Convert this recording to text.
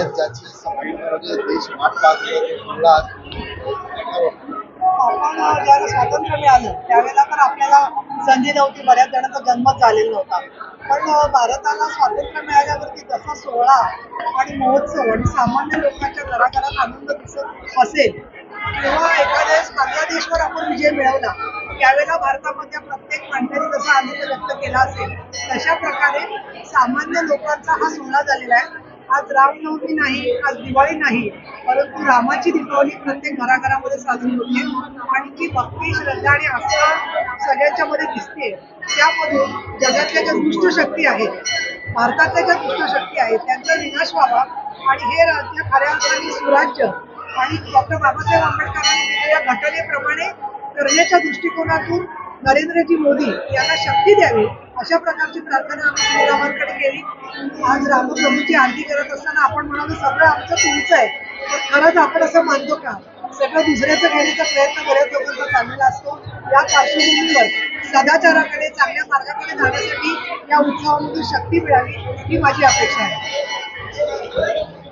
आहेत ज्याची संपूर्ण देश वाट पाहत होता ते आपण ज्यावेळेला स्वातंत्र्य मिळालं त्यावेळेला तर आपल्याला संधी नव्हती. बऱ्याच जणांचा जन्मच झालेला नव्हता. पण भारताला स्वातंत्र्य मिळाल्यावरती जसा सोहळा आणि महोत्सव आणि सामान्य लोकांच्या घराघरात आनंद दिसत असेल तेव्हा एखाद्या बांगलादेशवर आपण विजय मिळवला. त्यावेळेला भारतामधल्या प्रत्येक माणसाने जसा आनंद व्यक्त केला असेल. तशा प्रकारे सामान्य लोकांचा हा सोहळा झालेला आहे. आज रामनवमी नाही आज दिवाळी नाही परंतु रामाची दीपावली प्रत्येक घराघरामध्ये साजरी होते. आणि ती भक्ती श्रद्धा आणि आस्था सगळ्यांच्या मध्ये दिसते. त्यामधून जगातल्या ज्या दुष्ट शक्ती आहेत भारतातल्या ज्या दुष्ट शक्ती आहेत त्यांचा विनाश व्हावा. आणि हे राज्य खऱ्या अर्थाने सुराज्य. आणि डॉक्टर बाबासाहेब आंबेडकरांनी दिलेल्या घटनेप्रमाणे करण्याच्या दृष्टिकोनातून नरेंद्रजी मोदी यांना शक्ती द्यावी अशा प्रकारची प्रार्थना आम्ही आज रामप्रभूची आरती करत असताना आपण म्हणालो सगळं आमचं तुमचं आहे. पण खरंच आपण असं मानतो का? सगळं दुसऱ्याचं घेण्याचा प्रयत्न बऱ्याच लोकांचा चाललेला असतो. या पार्श्वभूमीवर सदाचाराकडे चांगल्या मार्गाकडे जाण्यासाठी या उत्सवामधून शक्ती मिळावी ही माझी अपेक्षा आहे.